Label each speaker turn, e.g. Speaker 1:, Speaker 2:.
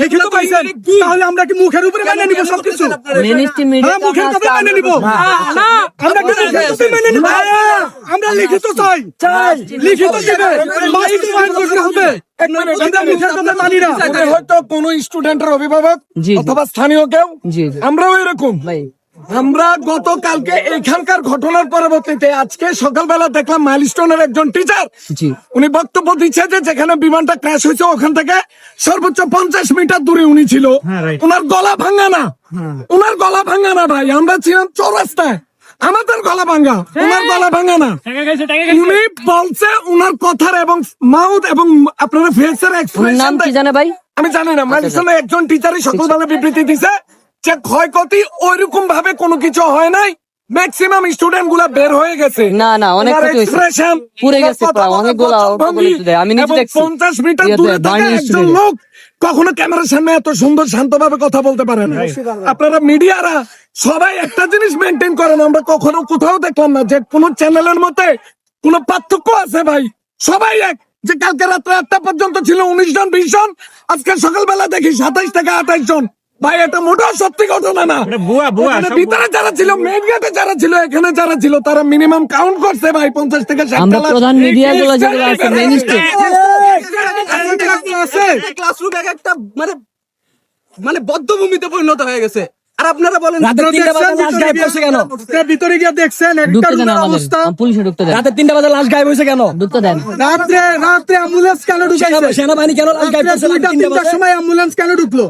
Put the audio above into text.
Speaker 1: লিখিত পাইছেন? তাহলে আমরা কি মুখের উপরে মেনে নিব সবকিছু? হ্যাঁ মুখের কথা মেনে নিব। আমরা কি মুখের কথা মেনে নিব? আমরা লিখিত চাই। চাই। লিখিত দিবে মাইক ফাইন করতে হবে। আমরা মুখের না।
Speaker 2: তুমি হয়তো কোন স্টুডেন্টের অভিভাবক। অথবা স্থানীয় কেউ। আমরাও এরকম।
Speaker 3: ভাই।
Speaker 2: আমরা গতকালকে এখানকার ঘটনার পরবর্তীতে আজকে সকালবেলা দেখলাম মাইলস্টোনের একজন টিচার উনি বক্তব্য দিচ্ছে যে যেখানে বিমানটা ক্র্যাশ হয়েছে ওখান থেকে সর্বোচ্চ পঞ্চাশ মিটার দূরে উনি ছিল। ওনার গলা ভাঙা না। ওনার গলা ভাঙা না ভাই আমরা ছিলাম চৌরাস্তায়। আমাদের গলা ভাঙা ওনার গলা ভাঙা না। উনি বলছে উনার কথার এবং মাউথ এবং আপনারা ফেসের
Speaker 3: নাম কি জানে ভাই?
Speaker 2: আমি জানি না মাইলস্টোনের একজন টিচারই সকলভাবে বিবৃতি দিছে। যে ক্ষয়ক্ষতি ওইরকম ভাবে কোনো কিছু হয় নাই। ম্যাক্সিমাম স্টুডেন্টগুলা বের হয়ে গেছে।
Speaker 3: না, না, অনেক ক্ষতি হয়েছে।
Speaker 2: ওনার
Speaker 3: গেছে অটোগুলো দেয়। আমি নিজে দেখছি।
Speaker 2: 50 মিটার দূরে থাকা একজন লোক কখনো ক্যামেরার সামনে এত সুন্দর শান্তভাবে কথা বলতে পারে না। আপনারা মিডিয়ারা সবাই একটা জিনিস মেনটেন করেন আমরা কখনো কোথাও দেখলাম না যে কোন চ্যানেলের মধ্যে কোন পার্থক্য আছে ভাই। সবাই এক। যে কালকে রাত্রে আটটা পর্যন্ত ছিল উনিশ জন বিশ জন আজকে সকালবেলা দেখি সাতাইশ থেকে আঠাইশ জন। ভাই এটা মোটেও সত্যি ঘটনা না
Speaker 4: বুয়া বুয়া
Speaker 2: ভিতরে যারা ছিল মেন গেটে যারা ছিল এখানে যারা ছিল তারা মিনিমাম কাউন্ট করছে ভাই পঞ্চাশ থেকে
Speaker 3: আমরা প্রধান মিডিয়া গুলো যেগুলো আছে মিনিস্ট্রি
Speaker 1: আছে
Speaker 5: ক্লাসরুম এক একটা মানে মানে বদ্ধভূমিতে পরিণত হয়ে গেছে। আর আপনারা বলেন
Speaker 1: ভিতরে গিয়ে- ভিতরে দেখছেন একটা অবস্থা।
Speaker 3: পুলিশে ঢুকতে দেন।
Speaker 5: রাতে তিনটা বাজে লাশ গায়েব হয়েছে কেন?
Speaker 3: ঢুকতে দেন।
Speaker 1: রাত্রে রাত্রে অ্যাম্বুলেন্স কেন ঢুকাইছে
Speaker 5: সেনাবাহিনী কেন লাশ গায়েব করছে? তিনটা
Speaker 1: তিনটার সময় অ্যাম্বুলেন্স কেন ঢুকলো?